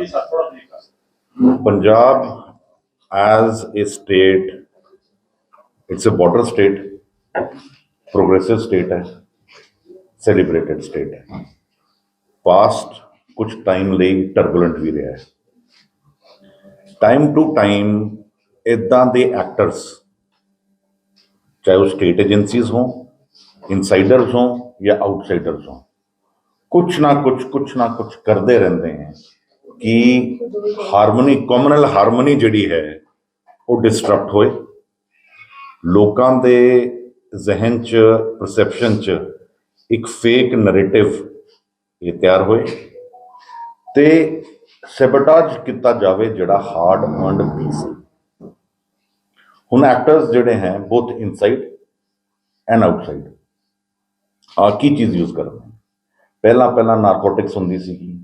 ਕੀ sir ਥੋੜਾ ਤਰੀਕਾ Punjab as a state, it's a border state, progressive state है, celebrated state है. Past कुछ टाइम ਲਈ turbulent ਵੀ ਰਿਹਾ ਹੈ. ਟਾਈਮ ਟੂ ਟਾਈਮ ਇਦਾਂ ਦੇ ਐਕਟਰਸ ਚਾਹੇ ਉਹ ਸਟੇਟ ਏਜੰਸੀਜ਼ ਹੋਣ ਇਨਸਾਈਡਰਸ ਹੋਣ ਜਾਂ ਆਊਟਸਾਈਡਰਸ ਹੋਣ ਕੁਛ ਨਾ ਕੁਛ ਕੁਛ ਨਾ ਕੁਛ ਕਰਦੇ ਰਹਿੰਦੇ ਹੈ ਕਿ ਹਾਰਮੋਨੀ ਕਮਨਲ ਹਾਰਮੋਨੀ ਜਿਹੜੀ ਹੈ, ਉਹ ਡਿਸਟਰਪਟ ਹੋਏ। ਲੋਕਾਂ ਦੇ ਜ਼ਿਹਨ 'ਚ ਪਰਸੈਪਸ਼ਨ 'ਚ ਇੱਕ ਫੇਕ ਨੈਰੇਟਿਵ ਇਹ ਤਿਆਰ ਹੋਏ ਤੇ ਸੈਬਟਾਜ ਕੀਤਾ ਜਾਵੇ ਜਿਹੜਾ ਹਾਰਡ ਅਰਨਡ ਪੀਸ ਹੁਣ ਐਕਟਰਸ ਜਿਹੜੇ ਹੈ ਬੋਥ ਇਨਸਾਈਡ ਐਂਡ ਆਊਟਸਾਈਡ ਆ ਕੀ ਚੀਜ਼ ਯੂਜ਼ ਕਰਦੇ ਪਹਿਲਾਂ ਪਹਿਲਾਂ ਨਾਰਕੋਟਿਕਸ ਹੁੰਦੀ ਸੀਗੀ।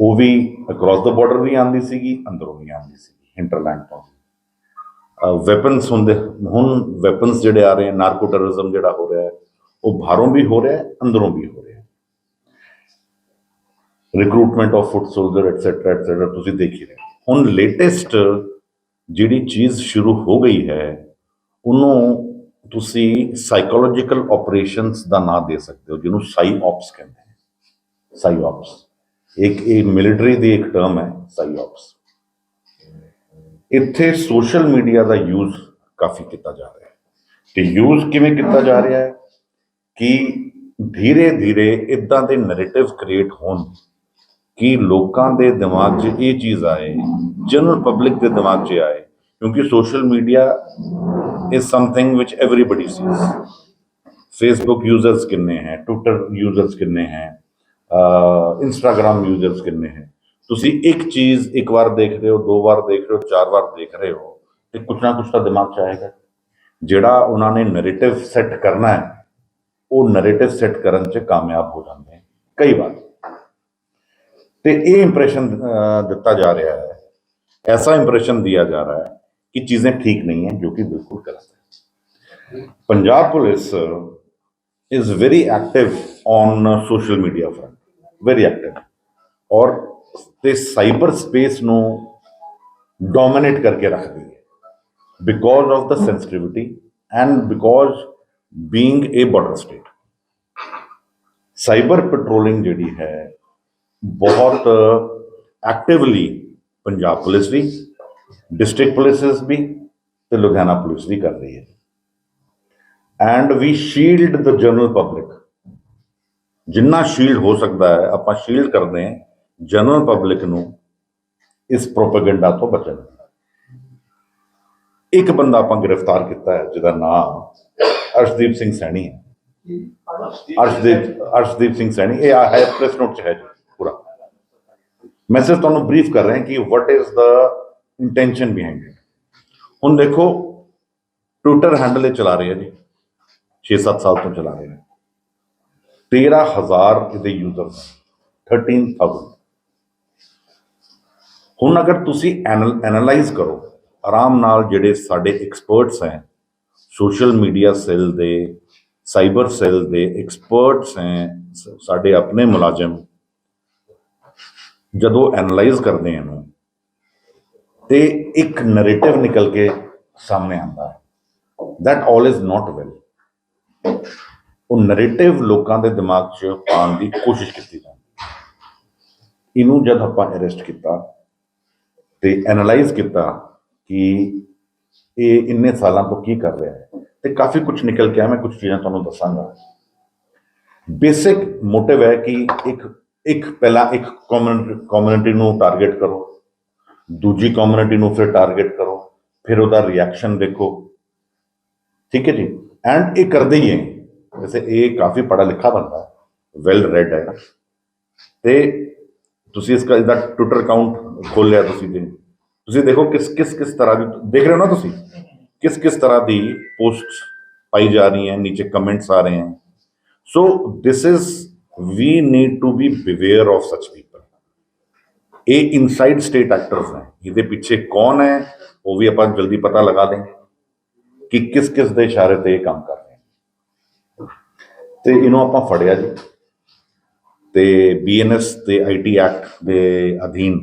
ਉਹ ਵੀ ਅਕ੍ਰੋਸ ਦਾ ਬਾਰਡਰ ਵੀ ਆਉਂਦੀ ਸੀਗੀ, ਅੰਦਰੋਂ ਵੀ ਆਉਂਦੀ ਸੀਗੀ, hinterland ਤੋਂ ਵੈਪਨਸ ਹੁੰਦੇ, ਹੁਣ ਵੈਪਨਸ ਜਿਹੜੇ ਆ ਰਹੇ ਨਾਰਕੋ ਟੈਰਰਿਜ਼ਮ ਜਿਹੜਾ ਹੋ ਰਿਹਾ ਹੈ, ਉਹ ਬਾਹਰੋਂ ਵੀ ਹੋ ਰਿਹਾ ਹੈ, ਅੰਦਰੋਂ ਵੀ ਹੋ ਰਿਹਾ ਹੈ। Recruitment of foot soldier etcetera etcetera ਤੁਸੀਂ ਦੇਖ ਹੀ ਰਹੇ ਹੋ। ਹੁਣ ਲੇਟੈਸਟ ਜਿਹੜੀ ਚੀਜ਼ ਸ਼ੁਰੂ ਹੋ ਗਈ ਹੈ, ਉਹਨੂੰ ਤੁਸੀਂ ਸਾਈਕੋਲੋਜੀਕਲ ਆਪਰੇਸ਼ਨਸ ਦਾ ਨਾਂ ਦੇ ਸਕਦੇ ਹੋ, ਜਿਹਨੂੰ ਸਾਈ ਆਪਸ ਕਹਿੰਦੇ ਨੇ। ਸਾਈ ਆਪਸ ਇੱਕ ਇਹ ਮਿਲਟਰੀ ਦੀ ਇੱਕ ਟਰਮ ਹੈ ਸਾਈਓਪਸ ਇੱਥੇ ਸੋਸ਼ਲ ਮੀਡੀਆ ਦਾ ਯੂਜ਼ ਕਾਫੀ ਕੀਤਾ ਜਾ ਰਿਹਾ ਹੈ। ਤੇ ਯੂਜ਼ ਕਿਵੇਂ ਕੀਤਾ ਜਾ ਰਿਹਾ ਹੈ? ਕਿ ਧੀਰੇ ਧੀਰੇ ਇਦਾਂ ਦੇ ਨੈਰੇਟਿਵ ਕ੍ਰੀਏਟ ਹੋਣ ਕਿ ਲੋਕਾਂ ਦੇ ਦਿਮਾਗ 'ਚ ਇਹ ਚੀਜ਼ ਆਏ ਜਨਰਲ ਪਬਲਿਕ ਦੇ ਦਿਮਾਗ 'ਚ ਆਏ, ਕਿਉਂਕਿ social media is something which everybody sees Facebook users ਕਿੰਨੇ ਹੈ? ਟਵਿੱਟਰ ਯੂਜ਼ਰਸ ਕਿੰਨੇ ਹੈ? ਇੰਸਟਾਗ੍ਰam ਯੂਜ਼ਰਸ ਕਿੰਨੇ ਹੈ? ਤੁਸੀਂ ਇੱਕ ਚੀਜ਼ ਇੱਕ ਵਾਰ ਦੇਖ ਰਹੇ ਹੋ, ਦੋ ਵਾਰ ਦੇਖ ਰਹੇ ਹੋ, ਚਾਰ ਵਾਰ ਦੇਖ ਰਹੇ ਹੋ ਤੇ ਕੁਛ ਨਾ ਕੁਛ ਤਾਂ ਦਿਮਾਗ 'ਚ ਆਏਗਾ। ਜਿਹੜਾ ਉਹਨਾਂ ਨੇ ਨੈਰੇਟਿਵ ਸੈੱਟ ਕਰਨਾ ਹੈ, ਉਹ ਨੈਰੇਟਿਵ ਸੈੱਟ ਕਰਨ 'ਚ ਕਾਮਯਾਬ ਹੋ ਜਾਂਦੇ ਹਨ ਕਈ ਵਾਰ। ਤੇ ਇਹ ਇੰਪ੍ਰੈਸ਼ਨ ਦਿੱਤਾ ਜਾ ਰਿਹਾ ਹੈ। ਐਸਾ ਇੰਪ੍ਰੈਸ਼ਨ ਦਿਆ ਜਾ ਰਿਹਾ ਹੈ ਕਿ ਚੀਜ਼ਾਂ ਠੀਕ ਨਹੀਂ ਹੈ, ਜੋ ਕਿ ਬਿਲਕੁਲ ਗਲਤ ਹੈ। Punjab police is very active on social media front. Very active. ਔਰ ਤੇ ਸਾਈਬਰ ਸਪੇਸ ਨੂੰ ਡੋਮਿਨੇਟ ਕਰਕੇ ਰੱਖਦੀ ਹੈ because of the sensitivity and because being a border state cyber patrolling ਜਿਹੜੀ ਹੈ ਬਹੁਤ ਐਕਟਿਵਲੀ ਪੰਜਾਬ ਪੁਲਿਸ ਵੀ ਡਿਸਟ੍ਰਿਕਟ ਪੁਲਿਸਸ ਵੀ ਤੇ ਲੁਧਿਆਣਾ ਪੁਲਿਸ ਵੀ ਕਰ ਰਹੀ ਹੈ and we shield the general public ਜਿੰਨਾ ਸ਼ੀਲਡ ਹੋ ਸਕਦਾ ਹੈ, ਆਪਾਂ ਸ਼ੀਲਡ ਕਰਦੇ ਹਾਂ ਜਨਰਲ ਪਬਲਿਕ ਨੂੰ ਇਸ ਪ੍ਰੋਪਗੈਂਡਾ ਤੋਂ ਬਚਣ ਇੱਕ ਬੰਦਾ ਆਪਾਂ ਗ੍ਰਿਫਤਾਰ ਕੀਤਾ ਹੈ, ਜਿਹਦਾ ਨਾਮ ਅਰਸ਼ਦੀਪ ਸਿੰਘ ਸੈਣੀ ਹੈ। ਅਰਸ਼ਦੀਪ ਅਰਸ਼ਦੀਪ ਸਿੰਘ ਸੈਣੀ, ਇਹ ਹੈ ਪ੍ਰੈਸ ਨੋਟ ਚ ਹੈ ਜੀ, ਪੂਰਾ। ਮੈਂ ਸਿਰਫ ਤੁਹਾਨੂੰ ਬਰੀਫ ਕਰ ਰਿਹਾ ਕਿ what is the intention behind it ਹੁਣ ਦੇਖੋ ਟਵਿੱਟਰ ਹੈਂਡਲ ਇਹ ਚਲਾ ਰਹੇ ਆ ਜੀ। 6-7 ਸਾਲ ਤੋਂ ਚਲਾ ਰਹੇ ਨੇ। 13000 ਇਹਦੇ ਯੂਜ਼ਰ ਨੇ 13000 ਹੁਣ ਅਗਰ ਤੁਸੀਂ ਐਨਾਲਾਈਜ਼ ਕਰੋ, ਆਰਾਮ ਨਾਲ ਜਿਹੜੇ ਸਾਡੇ ਐਕਸਪਰਟਸ ਹੈ ਸੋਸ਼ਲ ਮੀਡੀਆ ਸੈੱਲ ਦੇ ਸਾਈਬਰ ਸੈੱਲ ਦੇ ਐਕਸਪਰਟਸ ਹੈ, ਸਾਡੇ ਆਪਣੇ ਮੁਲਾਜ਼ਮ, ਜਦੋਂ ਐਨਾਲਾਈਜ਼ ਕਰਦੇ ਹਨ ਇਹਨੂੰ, ਤੇ ਇੱਕ ਨੈਰੇਟਿਵ ਨਿਕਲ ਕੇ ਸਾਹਮਣੇ ਆਉਂਦਾ ਹੈ। That all is not well ਉਹ ਨੈਰੇਟਿਵ ਲੋਕਾਂ ਦੇ ਦਿਮਾਗ 'ਚ ਪਾਉਣ ਦੀ ਕੋਸ਼ਿਸ਼ ਕੀਤੀ ਜਾਂਦੀ ਇਹਨੂੰ ਜਦ ਆਪਾਂ ਅਰੈਸਟ ਕੀਤਾ ਤੇ ਐਨਾਲਾਈਜ਼ ਕੀਤਾ ਕਿ ਇਹ ਇੰਨੇ ਸਾਲਾਂ ਤੋਂ ਕੀ ਕਰ ਰਿਹਾ ਹੈ ਤੇ ਕਾਫੀ ਕੁਝ ਨਿਕਲ ਕੇ ਆ ਮੈਂ ਕੁਝ ਚੀਜ਼ਾਂ ਤੁਹਾਨੂੰ ਦੱਸਾਂਗਾ। ਬੇਸਿਕ ਮੋਟਿਵ ਹੈ ਕਿ ਇੱਕ ਇੱਕ ਪਹਿਲਾਂ ਇੱਕ ਕਮਿਊਨਿਟੀ ਨੂੰ ਟਾਰਗੇਟ ਕਰੋ, ਦੂਜੀ ਕਮਿਊਨਿਟੀ ਨੂੰ ਫਿਰ ਟਾਰਗੇਟ ਕਰੋ, ਫਿਰ ਉਹਦਾ ਰਿਐਕਸ਼ਨ ਦੇਖੋ। ਠੀਕ ਹੈ ਜੀ? ਐਂਡ ਇਹ ਕਰਦੇ ਹੀ ਹੈ ਵੈਸੇ ਇਹ ਕਾਫੀ ਪੜਾ ਲਿਖਾ ਬੰਦਾ ਹੈ ਵੈਲ ਰੈਡ ਹੈ ਤੇ ਤੁਸੀਂ ਇਸका ਇਹਦਾ ਟਵਿੱਟਰ ਅਕਾਊਂਟ ਖੋਲ ਲਿਆ ਤੁਸੀਂ ਤੇ ਤੁਸੀਂ ਦੇਖੋ ਕਿਸ ਕਿਸ ਕਿਸ ਤਰ੍ਹਾਂ ਦੀ ਦੇਖ ਰਹੇ ਹੋ ਨਾ ਤੁਸੀਂ ਕਿਸ ਕਿਸ ਤਰ੍ਹਾਂ ਦੀ ਪੋਸਟ ਪਾਈ ਜਾ ਰਹੀ ਹੈ ਨੀਚੇ ਕਮੈਂਟਸ ਆ ਰਹੇ ਹਨ so this is we need to be beware of such people ਇਹ ਇਨਸਾਈਡ ਸਟੇਟ ਐਕਟਰਸ ਨੇ ਇਹਦੇ ਪਿੱਛੇ ਕੌਣ ਹੈ ਉਹ ਵੀ ਆਪਾਂ ਜਲਦੀ ਪਤਾ ਲਗਾ ਦੇਂਗੇ ਕਿ ਕਿਸ ਕਿਸ ਦੇ ਇਸ਼ਾਰੇ ਤੇ ਇਹ ਕੰਮ ਕਰ ਰਹੇ ਨੇ। ਤੇ ਇਹਨੂੰ ਆਪਾਂ ਫੜਿਆ ਜੀ। ਤੇ ਬੀਐਨਐਸ ਤੇ ਆਈਟੀ ਐਕਟ ਦੇ ਅਧੀਨ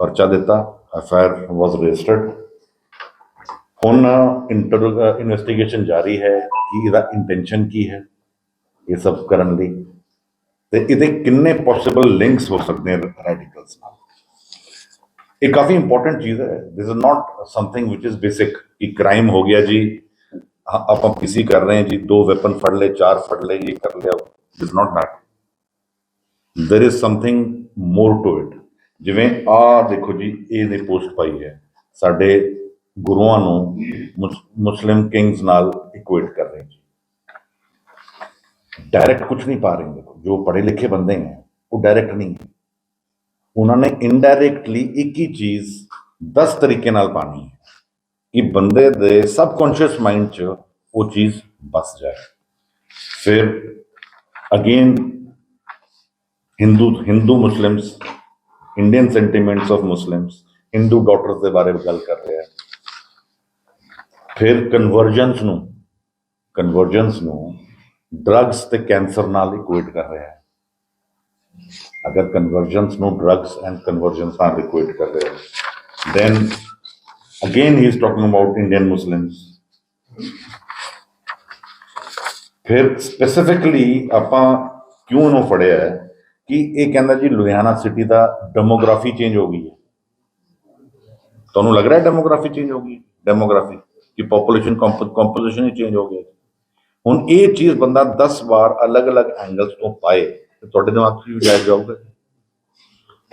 ਪਰਚਾ ਦਿੱਤਾ। ਐਫਆਈਆਰ ਵਾਸ ਰਜਿਸਟਰਡ ਹੁਣ ਇੰਟਰ ਇਨਵੈਸਟੀਗੇਸ਼ਨ ਜਾਰੀ ਹੈ ਕਿ ਇਹਦਾ ਇੰਟੈਂਸ਼ਨ ਕੀ ਹੈ, ਇਹ ਸਭ ਕਰਨ ਦੀ ਤੇ ਇਹਦੇ ਕਿੰਨੇ ਪੋਸੀਬਲ ਲਿੰਕਸ ਹੋ ਸਕਦੇ ਹਨ ਰੈਡੀਕਲਸ ਨਾਲ? ਇਹ ਕਾਫੀ ਇੰਪੋਰਟੈਂਟ ਚੀਜ਼ ਹੈ। This is not something which is basic ਕਿ ਕ੍ਰਾਈਮ ਹੋ ਗਿਆ ਜੀ। ਆਪਾਂ ਪੀਸੀ ਕਰ ਰਹੇ ਹਾਂ ਜੀ। ਦੋ ਵੈਪਨ ਫੜ ਲਏ, ਚਾਰ ਫੜ ਲਏ, ਇਹ ਕਰ ਲਿਆ। Is not that there is something more to it ਜਿਵੇਂ ਆ ਦੇਖੋ ਜੀ, ਇਹ ਨੇ ਪੋਸਟ ਪਾਈ ਹੈ। ਸਾਡੇ ਗੁਰੂਆਂ ਨੂੰ ਮੁਸਲਿਮ ਕਿੰਗਸ ਨਾਲ ਇਕੁਏਟ ਕਰ ਰਹੇ ਜੀ। ਡਾਇਰੈਕਟ ਕੁਝ ਨਹੀਂ ਪਾ ਰਹੇ। ਦੇਖੋ, ਜੋ ਪੜ੍ਹੇ ਲਿਖੇ ਬੰਦੇ ਹੈ ਉਹ ਡਾਇਰੈਕਟ ਨਹੀਂ। ਹੈ ਉਹਨਾਂ ਨੇ ਇਨਡਾਇਰੈਕਟਲੀ ਇੱਕ ਹੀ ਚੀਜ਼ 10 ਤਰੀਕੇ ਨਾਲ ਪਾਣੀ ਹੈ ਕਿ ਬੰਦੇ ਦੇ ਸਬਕੌਂਸ਼ੀਅਸ ਮਾਈਂਡ 'ਚ ਉਹ ਚੀਜ਼ ਬਸ ਜਾਏ। ਫਿਰ again Hindu Hindu Muslims Indian sentiments of Muslims Hindu daughters ਦੇ ਬਾਰੇ ਗੱਲ ਕਰ ਰਿਹਾ ਹੈ। ਫਿਰ ਕਨਵਰਜੈਂਸ ਨੂੰ ਕਨਵਰਜੈਂਸ ਨੂੰ ਡਰੱਗਸ ਤੇ ਕੈਂਸਰ ਨਾਲ ਇਕੁਏਟ ਕਰ ਰਿਹਾ ਹੈ। ਅਗਰ ਕਨਵਰਜੈਂਸ ਨੂੰ ਡਰੱਗਸ ਐਂਡ ਕਨਵਰਜੈਂਸ ਨਾਲ ਇਕੁਏਟ ਕਰ ਰਿਹਾ ਹੈ then again he is talking about indian muslims. ਫਿਰ ਸਪੈਸੀਫਿਕਲੀ ਆਪਾਂ ਕਿਉਂ ਉਹਨੂੰ ਫੜਿਆ ਹੈ ਕਿ ਇਹ ਕਹਿੰਦਾ ਜੀ ਲੁਧਿਆਣਾ ਸਿਟੀ ਦਾ ਡੈਮੋਗ੍ਰਾਫੀ ਚੇਂਜ ਹੋ ਗਈ ਹੈ। ਤੁਹਾਨੂੰ ਲੱਗ ਰਿਹਾ ਡੈਮੋਗ੍ਰਾਫੀ ਚੇਂਜ ਹੋ ਗਈ ਡੈਮੋਗ੍ਰਾਫੀ ਕਿ ਪੋਪੂਲੇਸ਼ਨ ਕੰਪੋਜੀਸ਼ਨ ਹੀ ਚੇਂਜ ਹੋ ਗਿਆ। ਹੁਣ ਇਹ ਚੀਜ਼ ਬੰਦਾ 10 ਵਾਰ ਅਲੱਗ-ਅਲੱਗ ਐਂਗਲਸ ਤੋਂ ਪਾਏ। ਤੇ ਤੁਹਾਡੇ ਦਿਮਾਗ 'ਚ ਵੀ ਜਾਇਜ਼ ਜਾਊਗਾ।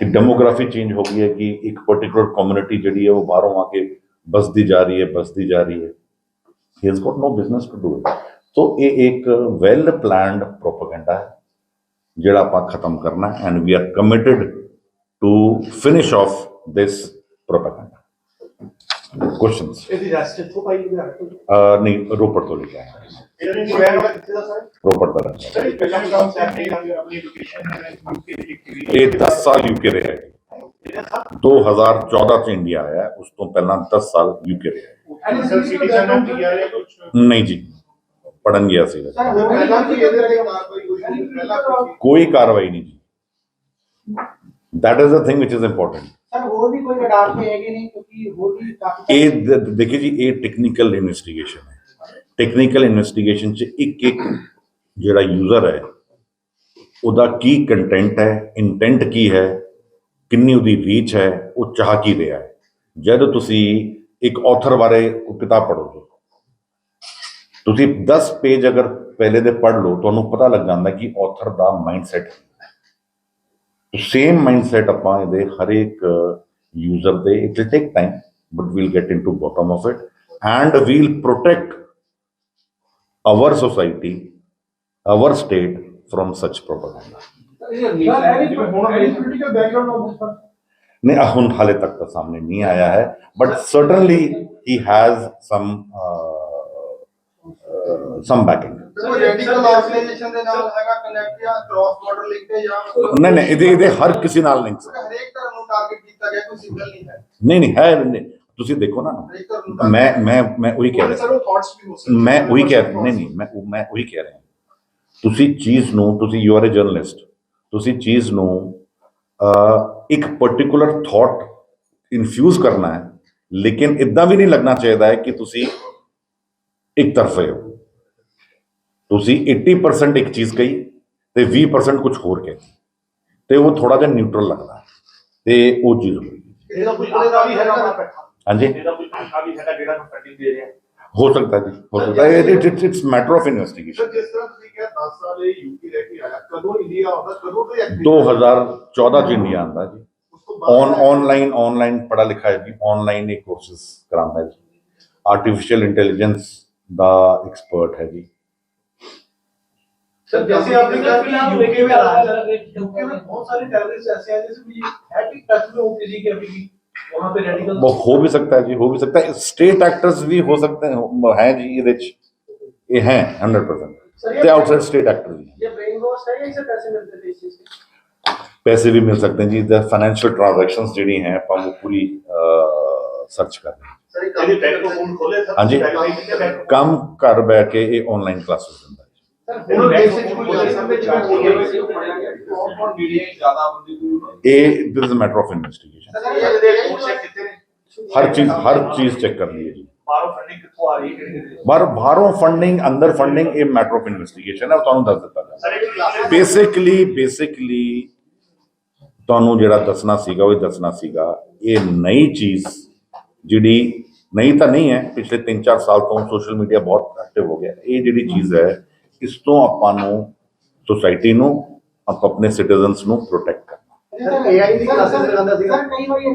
ਕਿ ਡੈਮੋਗ੍ਰਾਫੀ ਚੇਂਜ ਹੋ ਗਈ ਹੈ ਕਿ ਇੱਕ ਪਾਰਟਿਕੂਲਰ ਕਮਿਊਨਿਟੀ ਜਿਹੜੀ ਹੈ ਉਹ ਬਾਹਰੋਂ ਆ ਕੇ ਬਸਦੀ ਜਾ ਰਹੀ ਹੈ ਬਸਦੀ ਜਾ ਰਹੀ ਹੈ। He has got no business to do it so ਇਹ ਇੱਕ ਵੈਲ ਪਲਾਨਡ ਪ੍ਰੋਪਗੈਂਡਾ ਹੈ ਜਿਹੜਾ ਆਪਾਂ ਖਤਮ ਕਰਨਾ and we are committed to finish off this propaganda questions ਇਹਦੀ ਰੈਸਟ ਇੱਥੋਂ ਪਾਈ ਲੁਧਿਆਣੇ ਤੋਂ ਨਹੀਂ ਰੋਪੜ ਤੋਂ ਲੈ ਕੇ ਆਏ ਹਾਂ। ਇਹਨਾਂ ਨੇ ਰਹਿਣ ਵਾਲਾ ਕਿੱਥੇ ਦਾ ਸਰ ਰੋਪੜ ਦਾ ਰਹਿਣ ਸਰ ਇਹ ਪਹਿਲਾਂ ਕੰਮ ਸੈਪਰੇਟ ਆਪਣੀ ਐਜੂਕੇਸ਼ਨ ਹੈ ਯੂਕੇ ਦੀ ਕੀਤੀ ਵਾਲਾ। ਇਹ 10 ਸਾਲ ਯੂਕੇ ਰਿਹਾ ਹੈ ਇਹਦਾ ਸਰ 2014 ਚ ਇੰਡੀਆ ਆਇਆ ਹੈ, ਉਸ ਤੋਂ ਪਹਿਲਾਂ 10 ਸਾਲ ਯੂਕੇ ਰਿਹਾ ਹੈ। Any sir citizen of India ਜਾਂ ਕੁਝ ਨਹੀਂ ਜੀ ਪੜਨ ਗਿਆ ਸੀ ਸਰ ਉਹ ਪਹਿਲਾਂ ਵੀ ਇਹਦੇ ਤੇ ਕਾਰਵਾਈ ਹੋਈ ਸੀ ਪਹਿਲਾਂ ਕੋਈ ਕੋਈ ਕਾਰਵਾਈ ਨਹੀਂ ਜੀ that is the thing which is important sir ਹੋਰ ਵੀ ਕੋਈ ਰਡਾਰ ਤੇ ਹੈਗੇ ਟੈਕਨੀਕਲ ਇਨਵੈਸਟੀਗੇਸ਼ਨ ਚ ਇੱਕ ਇੱਕ ਜਿਹੜਾ ਯੂਜ਼ਰ ਹੈ, ਉਹਦਾ ਕੀ ਕੰਟੈਂਟ ਹੈ ਇੰਟੈਂਟ ਕੀ ਹੈ, ਕਿੰਨੀ ਉਹਦੀ ਰੀਚ ਹੈ, ਉਹ ਚਾਹ ਕੀ ਰਿਹਾ ਹੈ। ਜਦ ਤੁਸੀਂ ਇੱਕ ਆਥਰ ਬਾਰੇ ਉਹ ਕਿਤਾਬ ਪੜ੍ਹੋਗੇ, ਤੁਸੀਂ 10 ਪੇਜ ਅਗਰ ਪਹਿਲੇ ਦੇ ਪੜ੍ਹ ਲਓ, ਤੁਹਾਨੂੰ ਪਤਾ ਲੱਗ ਜਾਂਦਾ ਕਿ ਆਥਰ ਦਾ ਮਾਈਂਡਸੈਟ ਸੇਮ ਮਾਈਂਡਸੈਟ ਆਪਾਂ ਇਹਦੇ ਹਰੇਕ ਯੂਜ਼ਰ ਦੇ it will take time but we'll get into bottom of it and we'll protect our society our state from such propaganda sir any ਹੁਣ any political background of this नहीं ਹੁਣ ਹਾਲੇ ਤੱਕ ਤਾਂ ਸਾਹਮਣੇ ਨਹੀਂ ਆਇਆ ਹੈ but certainly he has some uh, uh, some backing ਕੋਈ ਰੈਡੀਕਲ ਨੂੰ ਤੁਸੀਂ ਦੇਖੋ ਨਾ ਨੂੰ ਮੈਂ ਮੈਂ ਮੈਂ ਉਹੀ ਕਹਿ ਰਿਹਾ। ਮੈਂ ਉਹੀ ਕਹਿ ਨਹੀਂ ਨਹੀਂ ਮੈਂ ਮੈਂ ਉਹੀ ਕਹਿ ਰਿਹਾ। ਤੁਸੀਂ ਚੀਜ਼ ਨੂੰ ਤੁਸੀਂ ਯੂ ਆਰ ਅ ਜਰਨਲਿਸਟ ਤੁਸੀਂ ਚੀਜ਼ ਨੂੰ ਇੱਕ ਪਾਰਟਿਕੂਲਰ ਥਾਟ ਇਨਫਿਊਜ਼ ਕਰਨਾ ਹੈ ਲੇਕਿਨ ਇਦਾਂ ਵੀ ਨਹੀਂ ਲੱਗਣਾ ਚਾਹੀਦਾ ਹੈ ਕਿ ਤੁਸੀਂ ਇੱਕ ਤਰਫੇ ਹੋ। ਤੁਸੀਂ 80% ਇੱਕ ਚੀਜ਼ ਕਹੀ ਤੇ 20% ਕੁਝ ਹੋਰ ਕਹੀ ਤੇ ਉਹ ਥੋੜਾ ਜਿਹਾ ਨਿਊਟਰਲ ਲੱਗਦਾ ਤੇ ਉਹ ਚੀਜ਼ ਹੋਈ ਇਹਦਾ ਕੋਈ ਆਂਕੜਾ ਵੀ ਹੈਗਾ। ਆਪਣਾ ਬੈਠਾ ਹਾਂਜੀ ਇਹਦਾ ਕੋਈ ਆਂਕੜਾ ਵੀ ਹੈਗਾ ਜਿਹੜਾ ਨੂੰ ਫੰਡਿੰਗ ਦੇ ਰਿਹਾ ਹੋ ਸਕਦਾ ਜੀ ਹੋ ਸਕਦਾ ਹੈ it's it's matter of investigation sir ਜਿਸ ਤਰ੍ਹਾਂ ਤੁਸੀਂ ਕਿਹਾ 10 ਸਾਲ ਇਹ ਯੂਪੀ ਰਹਿ ਕੇ ਆਇਆ ਕਦੋਂ ਇੰਡੀਆ ਆਉਂਦਾ ਕਦੋਂ ਤੋਂ ਐਕਟਿਵ 2014 ਚ ਇੰਡੀਆ ਆਂਦਾ ਜੀ ਉਸ ਤੋਂ ਬਾਅਦ ਔਨ ਆਨਲਾਈਨ ਆਨਲਾਈਨ ਪੜਾ ਲਿਖਾ ਹੈ ਜੀ ਆਨਲਾਈਨ ਹੀ ਕੋਰਸਸ ਕਰਾਉਂਦਾ ਹੈ ਜੀ ਆਰਟੀਫੀਸ਼ੀਅਲ ਇੰਟੈਲੀਜੈਂਸ ਦਾ ਐਕਸਪਰਟ ਹੈ ਜੀ सर जैसे आपने कहा कि यूके में राज यूके में बहुत सारे टेररिस्ट ऐसे हैं जैसे भी है कि टच में हो किसी के अभी भी वहां पे रेडिकल वो हो भी सकता है जी हो भी सकता है स्टेट एक्टर्स भी हो सकते हैं हैं जी ये रिच ये हैं 100% ਤੇ ਆਊਟਸਾਈਡ ਸਟੇਟ ਐਕਟਰ ਵੀ हैं। ये ब्रेन वॉश है या इसे पैसे मिलते थे इस चीज के ਪੈਸੇ ਵੀ ਮਿਲ ਸਕਦੇ हैं जी द फाइनेंशियल ट्रांजैक्शंस ਜਿਹੜੀ हैं ਆਪਾਂ ਉਹ ਪੂਰੀ ਸਰਚ ਕਰ ਰਹੇ ਹਾਂ ਸਰ ਇਹਦੀ ਬੈਂਕ ਅਕਾਊਂਟ ਖੋਲੇ ਸਰ ਹਾਂਜੀ। ਬੈਂਕ ਕੰਮ ਘਰ ਬੈ ਕੇ ਇਹ ਆਨਲਾਈਨ ਕਲਾਸਿਸ ਦਿੰਦਾ ਹੈ ਹੁਣ ਬੇਸਿਕ ਪੁਲਿਸ ਵਿੱਚ ਹੋਈ ਹੋਈ ਸੀ ਕੌਣ ਕੌਣ ਮੀਡੀਆ ਜ਼ਿਆਦਾ ਬੰਦੇ ਕੋਈ ਇਹ this is matter of investigation sir ਇਹ ਦੇ ਕੋਲ ਚੈੱਕ ਕਿੱਥੇ ਨੇ ਹਰ ਚੀਜ਼ ਹਰ ਚੀਜ਼ ਚੈੱਕ ਕਰਨੀ ਹੈ ਜੀ ਬਾਹਰੋਂ ਫੰਡਿੰਗ ਕਿੱਥੋਂ ਆ ਰਹੀ ਹੈ ਕਿਹੜੀ ਕਿਹੜੀ ਬਾਹਰ ਬਾਹਰੋਂ ਫੰਡਿੰਗ ਅੰਦਰ ਫੰਡਿੰਗ ਇਹ ਮੈਟਰ ਆਫ ਇਨਵੈਸਟੀਗੇਸ਼ਨ ਹੈ ਉਹ ਤੁਹਾਨੂੰ ਦੱਸ ਦਿੱਤਾ ਜਾਏਗਾ ਸਰ ਇੱਕ ਕਲਾਸਿਸ ਬੇਸਿਕਲੀ ਬੇਸਿਕਲੀ ਤੁਹਾਨੂੰ ਜਿਹੜਾ ਦੱਸਣਾ ਸੀਗਾ ਉਹ ਹੀ ਦੱਸਣਾ ਸੀਗਾ ਇਹ ਨਈ ਚੀਜ਼ ਜਿਹੜੀ ਨਈ ਤਾਂ ਨਹੀਂ ਹੈ ਪਿਛਲੇ 3-4 ਸਾਲ ਤੋਂ ਸੋਸ਼ਲ ਮੀਡੀਆ ਬਹੁਤ ਐਕਟਿਵ ਹੋ ਗਿਆ ਇਹ ਜਿਹੜੀ ਚੀਜ਼ ਹੈ ਇਸ ਤੋਂ ਆਪਾਂ ਨੂੰ ਸੋਸਾਇਟੀ ਨੂੰ ਆਪਾਂ ਆਪਣੇ ਸਿਟੀਜ਼ਨਸ ਨੂੰ ਪ੍ਰੋਟੈਕਟ ਕਰਨਾ। ਸਰ AI ਦੀ ਕਲਾਸਿਸ ਲਗਾਉਂਦਾ ਸੀਗਾ। ਸਰ ਕਈ ਵਾਰੀ